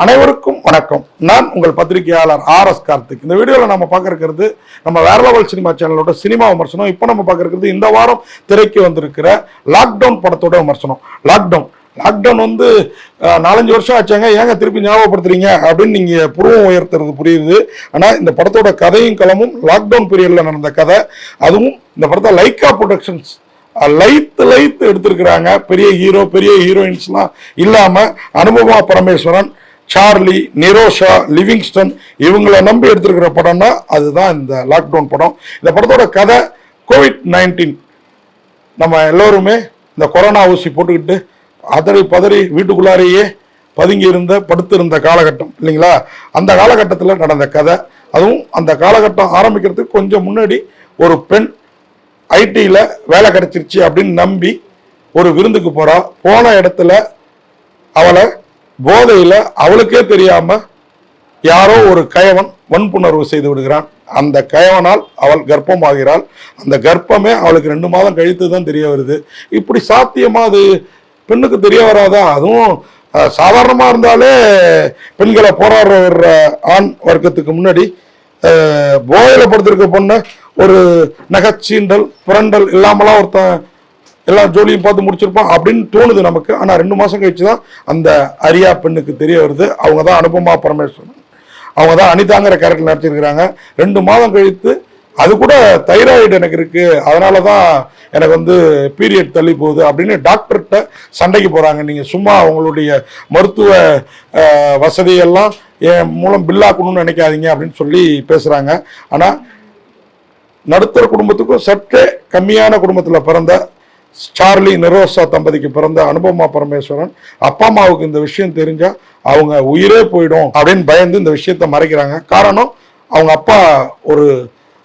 அனைவருக்கும் வணக்கம். நான் உங்கள் பத்திரிகையாளர் ஆர் எஸ் கார்த்திக். இந்த வீடியோவில் நம்ம பார்க்க இருக்கிறது நம்ம வேற லெவல் சினிமா சேனலோட சினிமா விமர்சனம். இப்போ நம்ம பார்க்க இருக்கிறது இந்த வாரம் திரைக்கு வந்திருக்கிற லாக்டவுன் படத்தோட விமர்சனம். லாக்டவுன் லாக்டவுன் வந்து நாலஞ்சு வருஷம் ஆச்சாங்க. ஏங்க திருப்பி ஞாபகப்படுத்துறீங்க? அப்படின்னு நீங்கள் புருவம் உயர்த்துறது புரியுது. ஆனால் இந்த படத்தோட கதையும் களமும் லாக்டவுன் பீரியடில் நடந்த கதை. அதுவும் இந்த படத்தை லைக்கா ப்ரொடக்ஷன்ஸ் லைத்து லைத்து எடுத்திருக்கிறாங்க. பெரிய ஹீரோ பெரிய ஹீரோயின்ஸ்லாம் இல்லாமல் அனுபவா பரமேஸ்வரன் சார்லி நிரோஷா லிவிங்ஸ்டன் இவங்களை நம்பி எடுத்திருக்கிற படம்னா அதுதான் இந்த லாக்டவுன் படம். இந்த படத்தோட கதை கோவிட் நைன்டீன் நம்ம எல்லோருமே இந்த கொரோனா ஊசி போட்டுக்கிட்டு அதறி பதறி வீட்டுக்குள்ளாரையே பதுங்கி இருந்த படுத்திருந்த காலகட்டம் இல்லைங்களா? அந்த காலகட்டத்தில் நடந்த கதை. அதுவும் அந்த காலகட்டம் ஆரம்பிக்கிறதுக்கு கொஞ்சம் முன்னாடி ஒரு பெண் ஐடியில் வேலை கிடைச்சிருச்சு அப்படின்னு நம்பி ஒரு விருந்துக்கு போகிறா போன இடத்துல அவளை போதையில் அவளுக்கே தெரியாம யாரோ ஒரு கயவன் வன்புணர்வு செய்து விடுகிறான். அந்த கயவனால் அவள் கர்ப்பமாகிறாள். அந்த கர்ப்பமே அவளுக்கு ரெண்டு மாதம் கழித்து தான் தெரிய வருது. இப்படி சாத்தியமா அது பெண்ணுக்கு தெரிய வராதா? அதுவும் சாதாரணமாக இருந்தாலே பெண்களை போராடுற ஆண் வர்க்கத்துக்கு முன்னாடி போதையில் போதையில படுத்திருக்க பொண்ணை ஒரு நகைச்சீண்டல் புரண்டல் இல்லாமலாம் ஒருத்தன் எல்லா ஜோலியும் பார்த்து முடிச்சிருப்பான் அப்படின்னு தோணுது நமக்கு. ஆனால் ரெண்டு மாதம் கழிச்சு தான் அந்த அரியா பெண்ணுக்கு தெரிய வருது. அவங்க தான் அனுபமா பரமேஸ்வரன். அவங்க தான் அனிதாங்கிற கேரக்டர் நடிச்சிருக்கிறாங்க. ரெண்டு மாதம் கழித்து அது கூட தைராய்டு எனக்கு இருக்கு. அதனால தான் எனக்கு வந்து பீரியட் தள்ளி போகுது அப்படின்னு டாக்டர்கிட்ட சண்டைக்கு போகிறாங்க நீங்கள் சும்மா அவங்களுடைய மருத்துவ வசதியெல்லாம் என் மூலம் பில்லாக்கணும்னு நினைக்காதீங்க அப்படின்னு சொல்லி பேசுகிறாங்க ஆனால் நடுத்தர குடும்பத்துக்கும் சற்றே கம்மியான குடும்பத்தில் பிறந்த சார்லி நிரோசா தம்பதிக்கு பிறந்த அனுபமா பரமேஸ்வரன் அப்பா அம்மாவுக்கு இந்த விஷயம் தெரிஞ்சா அவங்க உயிரே போயிடும் அப்படின்னு பயந்து இந்த விஷயத்த மறைக்கிறாங்க. காரணம் அவங்க அப்பா ஒரு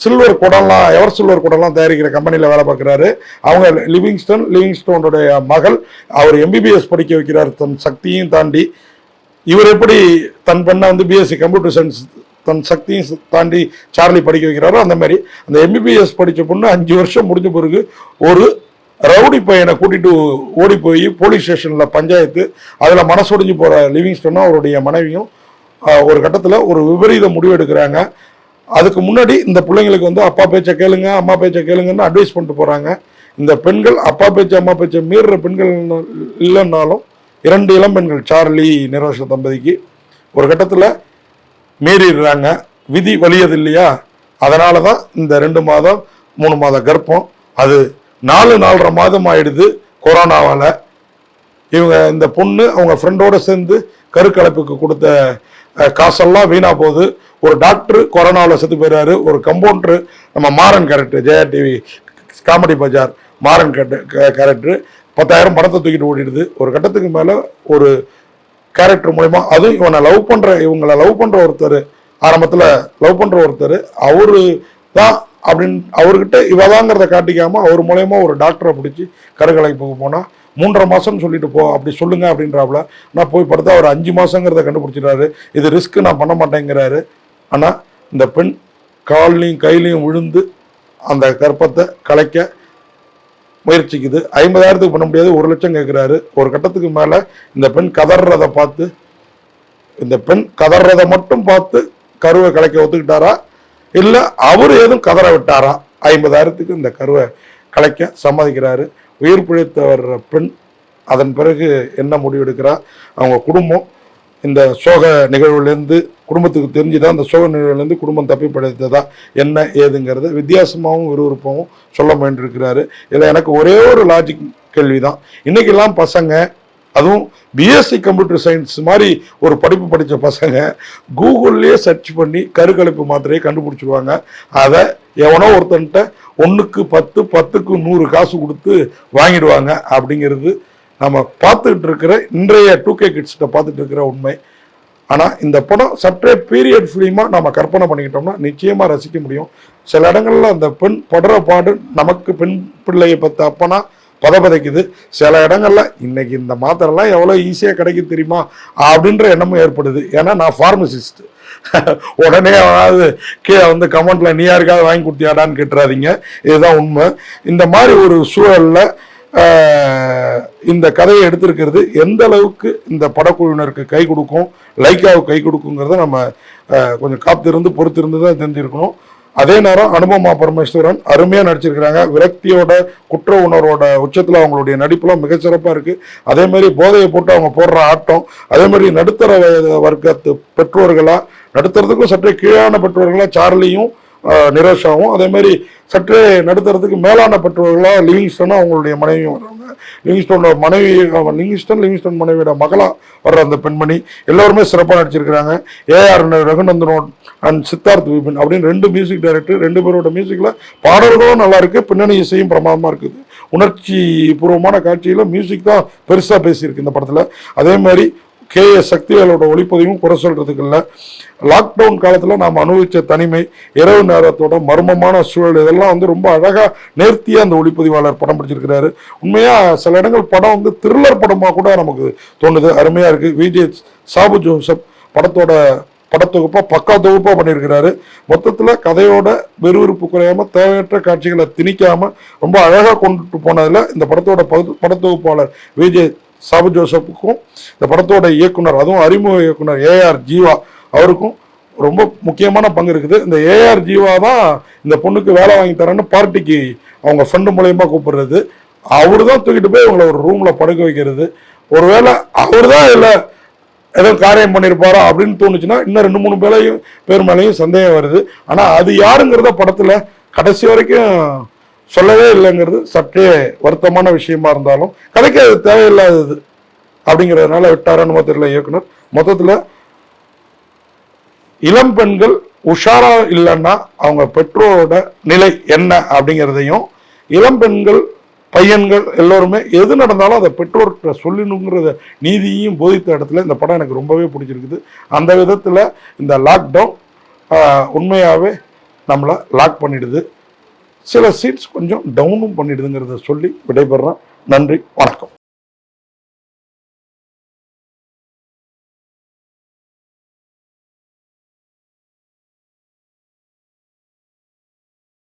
சில்வர் குடம்லாம் எவர் சில்வர் குடம்லாம் தயாரிக்கிற கம்பெனியில் வேலை பார்க்குறாரு. அவங்க லிவிங்ஸ்டன் லிவிங்ஸ்டோனுடைய மகள் அவர் எம்பிபிஎஸ் படிக்க வைக்கிறார். தன் சக்தியும் தாண்டி இவர் எப்படி தன் பெண்ணை வந்து பிஎஸ்சி கம்ப்யூட்டர் சயின்ஸ் தன் சக்தியும் தாண்டி சார்லி படிக்க வைக்கிறாரோ அந்த மாதிரி அந்த எம்பிபிஎஸ் படித்த பொண்ணு அஞ்சு வருஷம் முடிஞ்ச பிறகு ஒரு ரவுடி பையனை கூட்டிட்டு ஓடி போய் போலீஸ் ஸ்டேஷனில் பஞ்சாயத்து அதில் மனசொடிஞ்சு போகிற லிவிங்ஸ்டனும் அவருடைய மனைவியும் ஒரு கட்டத்தில் ஒரு விபரீத முடிவு எடுக்கிறாங்க. அதுக்கு முன்னாடி இந்த பிள்ளைங்களுக்கு வந்து அப்பா பேச்சை கேளுங்க அம்மா பேச்சை கேளுங்கன்னு அட்வைஸ் பண்ணிட்டு போகிறாங்க இந்த பெண்கள் அப்பா பேச்சு அம்மா பேச்சை மீறுற பெண்கள் இல்லைன்னாலும் இரண்டு இளம் பெண்கள் சார்லி நிரோஷ தம்பதிக்கு ஒரு கட்டத்தில் மீறிடுறாங்க. விதி வலியது இல்லையா? அதனால தான் இந்த ரெண்டு மாதம் மூணு மாத கர்ப்பம். அது நாலு நாலரை மாதம் ஆயிடுது கொரோனாவால். இவங்க இந்த பொண்ணு அவங்க ஃப்ரெண்டோடு சேர்ந்து கருக்கலைப்புக்கு கொடுத்த காசெல்லாம் வீணாக போகுது. ஒரு டாக்டர் கொரோனாவில் செத்து போயிடுறாரு ஒரு கம்பவுண்டரு நம்ம Maran character Jaya TV comedy Bazaar Maran character பத்தாயிரம் பணத்தை தூக்கிட்டு ஓடிடுது. ஒரு கட்டத்துக்கு மேலே ஒரு கேரக்டர் மூலயமா அதுவும் இவனை லவ் பண்ணுற இவங்களை லவ் பண்ணுற ஒருத்தர் ஆரம்பத்தில் லவ் பண்ணுற ஒருத்தர் அவரு தான் அப்படின்னு அவர்கிட்ட இவதாங்கிறத காட்டிக்காம அவர் மூலயமா ஒரு டாக்டரை பிடிச்சி கருகலைக்கு போக போனால் மூன்றரை மாதம்னு சொல்லிட்டு போ அப்படி சொல்லுங்க அப்படின்றாப்புல. நான் போய் படுத்தா அவர் அஞ்சு மாதங்கிறத கண்டுபிடிச்சிடுறாரு. இது ரிஸ்க்கு நான் பண்ண மாட்டேங்கிறாரு. ஆனால் இந்த பெண் கால்லையும் கையிலையும் விழுந்து அந்த கர்ப்பத்தை கலைக்க முயற்சிக்குது. ஐம்பதாயிரத்துக்கு பண்ண முடியாது ஒரு லட்சம் கேட்குறாரு ஒரு கட்டத்துக்கு மேலே இந்த பெண் கதறதை பார்த்து இந்த பெண் கதறதை மட்டும் பார்த்து கருவை கலைக்க ஒத்துக்கிட்டாரா? இல்லை அவர் ஏதும் கதற விட்டாரா? ஐம்பதாயிரத்துக்கு இந்த கருவை கலைக்க சம்மதிக்கிறாரு. உயிர் பிழைத்த வர்ற பெண் அதன் பிறகு என்ன முடிவு அவங்க குடும்பம் இந்த சோக நிகழ்வுலேருந்து குடும்பத்துக்கு தெரிஞ்சுதான் அந்த சோக நிகழ்வுலேருந்து குடும்பம் தப்பி படைத்ததா என்ன ஏதுங்கிறத வித்தியாசமாகவும் விறுவிறுப்பாகவும் சொல்ல முயன்றிருக்கிறாரு. இதில் எனக்கு ஒரே ஒரு லாஜிக் கேள்வி தான் இன்றைக்கெல்லாம் பசங்க அதுவும் பிஎஸ்சி கம்ப்யூட்டர் சயின்ஸ் மாதிரி ஒரு படிப்பு படித்த பசங்க கூகுள்லேயே சர்ச் பண்ணி கருக்கலைப்பு மாத்திரையை கண்டுபிடிச்சிருவாங்க. அதை எவனோ ஒருத்தன்ட்ட ஒன்றுக்கு பத்து பத்துக்கு நூறு காசு கொடுத்து வாங்கிடுவாங்க அப்படிங்கிறது நம்ம பார்த்துக்கிட்டு இருக்கிற இன்றைய டூ கே கிட்ஸ்கிட்ட பார்த்துட்டு இருக்கிற உண்மை. ஆனால் இந்த படம் சற்றே பீரியட் ஃபிலிமாக நம்ம கற்பனை பண்ணிக்கிட்டோம்னா நிச்சயமாக ரசிக்க முடியும். சில இடங்களில் அந்த பெண் படுற பாடு நமக்கு பெண் பிள்ளையை பற்ற அப்பனா பதபதைக்குது சில இடங்களில் இன்றைக்கி இந்த மாத்திரைலாம் எவ்வளோ ஈஸியாக கிடைக்கும் தெரியுமா? அப்படின்ற எண்ணமும் ஏற்படுது. ஏன்னா நான் ஃபார்மசிஸ்ட் உடனே அதாவது கீழே வந்து கமெண்ட்டில் நீ யாருக்காவது வாங்கி கொடுத்தியாடான்னு கேட்டுறாதீங்க. இதுதான் உண்மை. இந்த மாதிரி ஒரு சூழலில் இந்த கதையை எடுத்திருக்கிறது எந்த அளவுக்கு இந்த படக்குழுவினருக்கு கை கொடுக்கும் லைக்காவுக்கு கை கொடுக்குங்கிறத நம்ம கொஞ்சம் காத்திருந்து பொறுத்திருந்து தான் தெரிஞ்சிருக்கணும். அதே நேரம் அனுபமா பரமேஸ்வரன் அருமையாக நடிச்சிருக்கிறாங்க. விரக்தியோட குற்ற உணர்வோட உச்சத்தில் அவங்களுடைய நடிப்புலாம் மிகச்சிறப்பாக இருக்கு. அதே மாதிரி போதையை போட்டு அவங்க போடுற ஆட்டம் அதே மாதிரி நடுத்தர வயது வர்க்கத்து பெற்றோர்களா நடுத்தரத்துக்கும் சற்றே கீழான பெற்றோர்களா சார்லியும் ஆஹ், நிரோஷாவும் அதே மாதிரி சற்றே நடுத்தரத்துக்கு மேலான பெற்றோர்களா லிவிங்ஸ்டனும் அவங்களுடைய மனைவியும் வர்றாங்க. லிவிங்ஸ்டனோட மனைவி லிவிங்ஸ்டன் லிவிங்ஸ்டன் மனைவியோட மகளா வர்ற அந்த பெண்மணி. எல்லோருமே சிறப்பாக நடிச்சிருக்கிறாங்க. ஏஆர் ரகுநந்தனோட அண்ட் சித்தார்த் விபின் அப்படின்னு ரெண்டு மியூசிக் டைரக்டர் ரெண்டு பேரோட மியூசிக்கில் பாடல்களும் நல்லா இருக்குது பின்னணி இசையும் பிரமாதமாக இருக்குது. உணர்ச்சி பூர்வமான காட்சியில் மியூசிக் தான் பெருசாக பேசியிருக்கு இந்த படத்தில். அதே மாதிரி கே எஸ் சக்திவேலோட ஒளிப்பதிவும் குறை சொல்கிறதுக்கு இல்லை. லாக்டவுன் காலத்தில் நாம் அனுபவித்த தனிமை இரவு நேரத்தோட மர்மமான சூழல் இதெல்லாம் வந்து ரொம்ப அழகாக நேர்த்தியாக அந்த ஒளிப்பதிவாளர் படம் பிடிச்சிருக்கிறாரு. உண்மையாக சில இடங்கள் படம் வந்து த்ரில்லர் படமாக கூட நமக்கு தோணுது. அருமையாக இருக்குது விஜய் சாபு ஜோசப் படத்தோட படத்தொகுப்பாக பக்கா தொகுப்பாக பண்ணியிருக்கிறாரு. மொத்தத்தில் கதையோட விறுவிறுப்பு குறையாம தேவையற்ற காட்சிகளை திணிக்காமல் ரொம்ப அழகாக கொண்டுட்டு போனதில் இந்த படத்தோட பது- படத்தொகுப்பாளர் விஜய் சாபு ஜோசப்புக்கும் இந்த படத்தோட இயக்குனர் அதுவும் அறிமுக இயக்குனர் ஏஆர் ஜீவா அவருக்கும் ரொம்ப முக்கியமான பங்கு இருக்குது. இந்த ஏஆர் ஜீவா தான் இந்த பொண்ணுக்கு வேலை வாங்கி தரேன்னு பார்ட்டிக்கு அவங்க ஃப்ரெண்டு மூலயமா கூப்பிடுறது. அவரு தான் தூக்கிட்டு போய் இவங்களை ஒரு ரூமில் படுக்க வைக்கிறது. ஒருவேளை அவர் தான் இல்லை ஏதோ காரியம் பண்ணியிருப்பாரோ அப்படின்னு தோணுச்சுன்னா இன்னும் ரெண்டு மூணு பேரையும் பேர் மேலேயும் சந்தேகம் வருது. ஆனால் அது யாருங்கிறத படத்தில் கடைசி வரைக்கும் சொல்லவே இல்லைங்கிறது சற்றே வருத்தமான விஷயமா இருந்தாலும் கதைக்கு அது தேவையில்லாதது அப்படிங்கிறதுனால விட்டாரன்னு தெரியல இயக்குனர். மொத்தத்தில் இளம் பெண்கள் உஷாரா இல்லைன்னா அவங்க பெற்றோரோட நிலை என்ன அப்படிங்கிறதையும் இளம் பெண்கள் பையன்கள் எல்லோருமே எது நடந்தாலும் அதை பெற்றோர்கிட்ட சொல்லணுங்கிறத நீதியையும் போதித்த இடத்துல இந்த படம் எனக்கு ரொம்பவே பிடிச்சிருக்குது. அந்த விதத்தில் இந்த லாக்டவுன் உண்மையாகவே நம்மளை லாக் பண்ணிடுது. சில சீட்ஸ் கொஞ்சம் டவுனும் பண்ணிடுதுங்கிறத சொல்லி விடைபெறேன் நன்றி வணக்கம்.